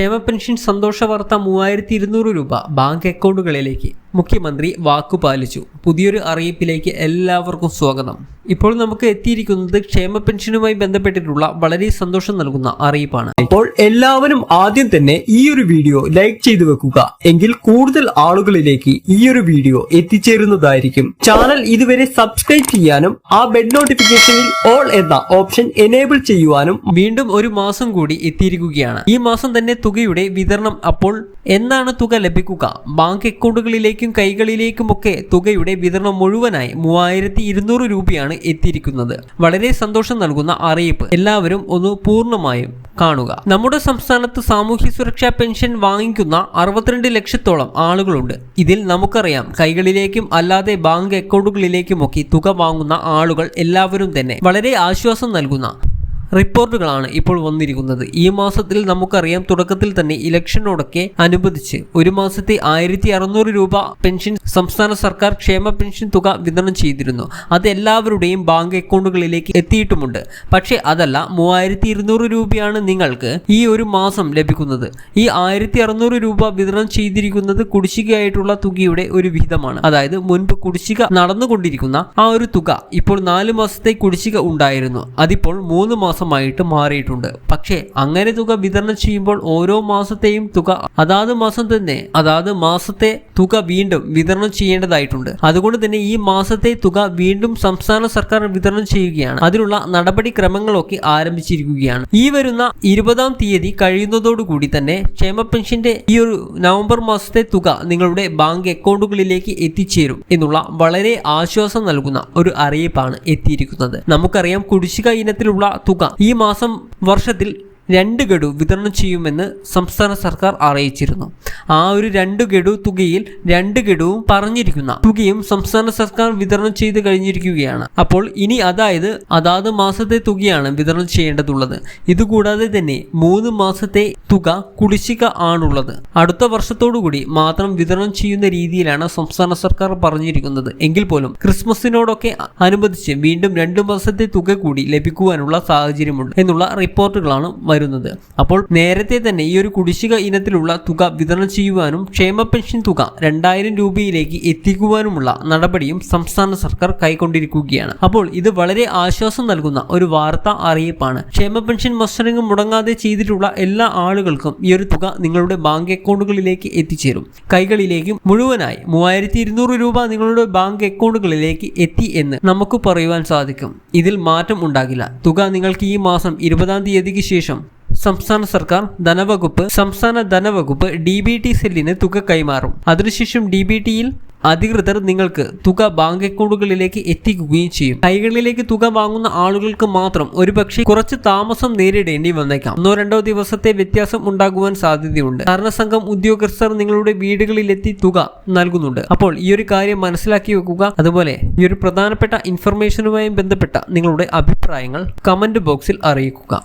ക്ഷേമ പെൻഷൻ സന്തോഷ വാർത്ത മൂവായിരത്തി ഇരുന്നൂറ് രൂപ ബാങ്ക് അക്കൗണ്ടുകളിലേക്ക്. മുഖ്യമന്ത്രി വാക്കു പാലിച്ചു പുതിയൊരു അറിയിപ്പിലേക്ക് എല്ലാവർക്കും സ്വാഗതം. ഇപ്പോൾ നമുക്ക് എത്തിയിരിക്കുന്നത് ക്ഷേമ പെൻഷനുമായി ബന്ധപ്പെട്ടിട്ടുള്ള വളരെ സന്തോഷം നൽകുന്ന അറിയിപ്പാണ്. അപ്പോൾ എല്ലാവരും ആദ്യം തന്നെ ഈ ഒരു വീഡിയോ ലൈക്ക് ചെയ്തു വെക്കുക. എങ്കിൽ കൂടുതൽ ആളുകളിലേക്ക് ഈ ഒരു വീഡിയോ എത്തിച്ചേരുന്നതായിരിക്കും. ചാനൽ ഇതുവരെ സബ്സ്ക്രൈബ് ചെയ്യാനും ആ ബെഡ് നോട്ടിഫിക്കേഷനിൽ ഓൾ എന്ന ഓപ്ഷൻ എനേബിൾ ചെയ്യുവാനും വീണ്ടും ഒരു മാസം കൂടി എത്തിയിരിക്കുകയാണ്. ഈ മാസം തന്നെ തുകയുടെ വിതരണം അപ്പോൾ എന്നാണ് തുക ലഭിക്കുക? ബാങ്ക് അക്കൗണ്ടുകളിലേക്കും കൈകളിലേക്കുമൊക്കെ തുകയുടെ വിതരണം മുഴുവനായി മൂവായിരത്തി ഇരുന്നൂറ് രൂപയാണ് എത്തിയിരിക്കുന്നത്. വളരെ സന്തോഷം നൽകുന്ന അറിയിപ്പ് എല്ലാവരും ഒന്ന് പൂർണമായും കാണുക. നമ്മുടെ സംസ്ഥാനത്ത് സാമൂഹ്യ സുരക്ഷാ പെൻഷൻ വാങ്ങിക്കുന്ന അറുപത്തിരണ്ട് ലക്ഷത്തോളം ആളുകളുണ്ട്. ഇതിൽ നമുക്കറിയാം കൈകളിലേക്കും അല്ലാതെ ബാങ്ക് അക്കൗണ്ടുകളിലേക്കുമൊക്കെ തുക വാങ്ങുന്ന ആളുകൾ എല്ലാവരും തന്നെ വളരെ ആശ്വാസം നൽകുന്ന റിപ്പോർട്ടുകളാണ് ഇപ്പോൾ വന്നിരിക്കുന്നത്. ഈ മാസത്തിൽ നമുക്കറിയാം തുടക്കത്തിൽ തന്നെ ഇലക്ഷനോടൊക്കെ അനുബന്ധിച്ച് ഒരു മാസത്തെ ആയിരത്തി അറുന്നൂറ് രൂപ പെൻഷൻ സംസ്ഥാന സർക്കാർ ക്ഷേമ പെൻഷൻ തുക വിതരണം ചെയ്തിരുന്നു. അത് എല്ലാവരുടെയും ബാങ്ക് അക്കൗണ്ടുകളിലേക്ക് എത്തിയിട്ടുമുണ്ട്. പക്ഷേ അതല്ല മൂവായിരത്തി ഇരുന്നൂറ് രൂപയാണ് നിങ്ങൾക്ക് ഈ ഒരു മാസം ലഭിക്കുന്നത്. ഈ ആയിരത്തി അറുന്നൂറ് രൂപ വിതരണം ചെയ്തിരിക്കുന്നത് കുടിശ്ശികയായിട്ടുള്ള തുകയുടെ ഒരു വിഹിതമാണ്. അതായത് മുൻപ് കുടിശ്ശിക നടന്നുകൊണ്ടിരിക്കുന്ന ആ ഒരു തുക ഇപ്പോൾ നാല് മാസത്തെ കുടിശ്ശിക ഉണ്ടായിരുന്നു. അതിപ്പോൾ മൂന്ന് മാസമായിട്ട് മാറിയിട്ടുണ്ട്. പക്ഷേ അങ്ങനെ തുക വിതരണം ചെയ്യുമ്പോൾ ഓരോ മാസത്തെയും തുക അതാത് മാസം തന്നെ അതാത് മാസത്തെ തുക വീണ്ടും വിതരണം ചെയ്യേണ്ടതായിട്ടുണ്ട്. അതുകൊണ്ട് തന്നെ ഈ മാസത്തെ തുക വീണ്ടും സംസ്ഥാന സർക്കാർ വിതരണം ചെയ്യുകയാണ്. അതിനുള്ള നടപടിക്രമങ്ങളൊക്കെ ആരംഭിച്ചിരിക്കുകയാണ്. ഈ വരുന്ന ഇരുപതാം തീയതി കഴിയുന്നതോടുകൂടി തന്നെ ക്ഷേമ പെൻഷന്റെ ഈ ഒരു നവംബർ മാസത്തെ തുക നിങ്ങളുടെ ബാങ്ക് അക്കൗണ്ടുകളിലേക്ക് എത്തിച്ചേരും എന്നുള്ള വളരെ ആശ്വാസം നൽകുന്ന ഒരു അറിയിപ്പാണ് എത്തിയിരിക്കുന്നത്. നമുക്കറിയാം കുടിശ്ശിക ഇനത്തിലുള്ള തുക ഈ മാസം വർഷത്തിൽ രണ്ട് ഗഡു വിതരണം ചെയ്യുമെന്ന് സംസ്ഥാന സർക്കാർ അറിയിച്ചിരുന്നു. ആ ഒരു രണ്ട് ഗഡു തുകയിൽ രണ്ട് ഗഡുവും പറഞ്ഞിരിക്കുന്ന തുകയും സംസ്ഥാന സർക്കാർ വിതരണം ചെയ്ത് കഴിഞ്ഞിരിക്കുകയാണ്. അപ്പോൾ ഇനി അതായത് അതാത് മാസത്തെ തുകയാണ് വിതരണം ചെയ്യേണ്ടതുള്ളത്. ഇതുകൂടാതെ തന്നെ മൂന്ന് മാസത്തെ തുക കുടിശ്ശിക ആണുള്ളത്. അടുത്ത വർഷത്തോടുകൂടി മാത്രം വിതരണം ചെയ്യുന്ന രീതിയിലാണ് സംസ്ഥാന സർക്കാർ പറഞ്ഞിരിക്കുന്നത്. എങ്കിൽ പോലും ക്രിസ്മസിനോടൊക്കെ അനുബന്ധിച്ച് വീണ്ടും രണ്ട് മാസത്തെ തുക കൂടി ലഭിക്കുവാനുള്ള സാഹചര്യമുണ്ട് എന്നുള്ള റിപ്പോർട്ടുകളാണ് വരുന്നത് അപ്പോൾ നേരത്തെ തന്നെ ഈ ഒരു കുടിശ്ശിക ഇനത്തിലുള്ള തുക വിതരണം ചെയ്യുവാനും ക്ഷേമ പെൻഷൻ തുക രണ്ടായിരം രൂപയിലേക്ക് എത്തിക്കുവാനുമുള്ള നടപടിയും സംസ്ഥാന സർക്കാർ കൈക്കൊണ്ടിരിക്കുകയാണ്. അപ്പോൾ ഇത് വളരെ ആശ്വാസം നൽകുന്ന ഒരു വാർത്താ അറിയിപ്പാണ്. ക്ഷേമ പെൻഷൻ മത്സരങ്ങൾ മുടങ്ങാതെ ചെയ്തിട്ടുള്ള എല്ലാ ആളുകൾക്കും ഈ ഒരു തുക നിങ്ങളുടെ ബാങ്ക് അക്കൗണ്ടുകളിലേക്ക് എത്തിച്ചേരും. കൈകളിലേക്കും മുഴുവനായി മൂവായിരത്തി ഇരുന്നൂറ് രൂപ നിങ്ങളുടെ ബാങ്ക് അക്കൗണ്ടുകളിലേക്ക് എത്തി എന്ന് നമുക്ക് പറയുവാൻ സാധിക്കും. ഇതിൽ മാറ്റം ഉണ്ടാകില്ല. തുക നിങ്ങൾക്ക് ഈ മാസം ഇരുപതാം തീയതിക്ക് ശേഷം സംസ്ഥാന സർക്കാർ ധനവകുപ്പ് സംസ്ഥാന ധനവകുപ്പ് ഡി ബി ടി സെല്ലിന് തുക കൈമാറും. അതിനുശേഷം ഡി ബി ടിയിൽ അധികൃതർ നിങ്ങൾക്ക് തുക ബാങ്ക് അക്കൗണ്ടുകളിലേക്ക് എത്തിക്കുകയും ചെയ്യും. കൈകളിലേക്ക് തുക വാങ്ങുന്ന ആളുകൾക്ക് മാത്രം ഒരുപക്ഷെ കുറച്ച് താമസം നേരിടേണ്ടി വന്നേക്കാം. ഒന്നോ രണ്ടോ ദിവസത്തെ വ്യത്യാസം ഉണ്ടാകുവാൻ സാധ്യതയുണ്ട്. ഭരണസംഘം ഉദ്യോഗസ്ഥർ നിങ്ങളുടെ വീടുകളിലെത്തി തുക നൽകുന്നുണ്ട്. അപ്പോൾ ഈ ഒരു കാര്യം മനസ്സിലാക്കി വെക്കുക. അതുപോലെ ഈ ഒരു പ്രധാനപ്പെട്ട ഇൻഫർമേഷനുമായി ബന്ധപ്പെട്ട നിങ്ങളുടെ അഭിപ്രായങ്ങൾ കമന്റ് ബോക്സിൽ അറിയിക്കുക.